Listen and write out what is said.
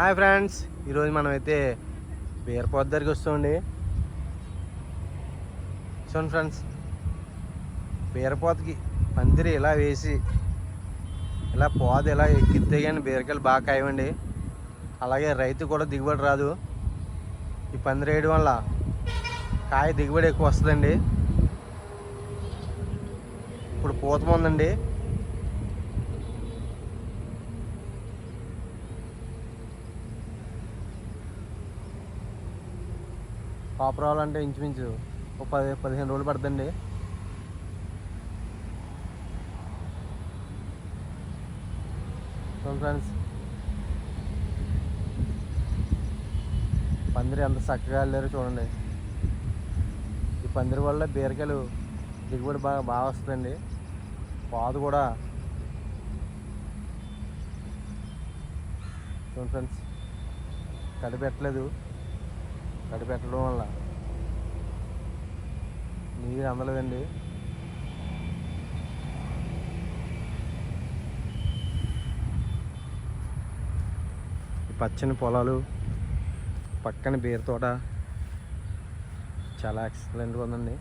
Hi friends ఈరోజు మనమైతే అయితే బీరపోత దగ్గరికి వస్తామండి. చూడండి ఫ్రెండ్స్ బీరపోతకి పందిరి ఇలా వేసి ఇలా పోద ఇలా ఎక్కితే కానీ బీరకాయలు బాగా కాయవండి. అలాగే రైతు కూడా దిగుబడి రాదు. ఈ పందిరి వేయడం వల్ల కాయ దిగుబడి ఎక్కువ వస్తుందండి. ఇప్పుడు పూత ఉందండి కాపు రావాలంటే ఇంచుమించు ఒక పది పదిహేను రోజులు పడుతుందండి. ఫ్రెండ్స్. పందిరి ఎంత చక్కగా వెళ్ళారో చూడండి. ఈ పందిరి వల్ల బీరకాయలు దిగుబడి బాగా బాగా వస్తుందండి. పాదు కూడా. చూడండి ఫ్రెండ్స్. కడిపెట్టలేదు కడిపెట్టడం వల్ల నీరు అందలేదండి. ఈ పచ్చని పొలాలు పక్కన బీర తోట చాలా ఎక్సలెంట్గా ఉందండి.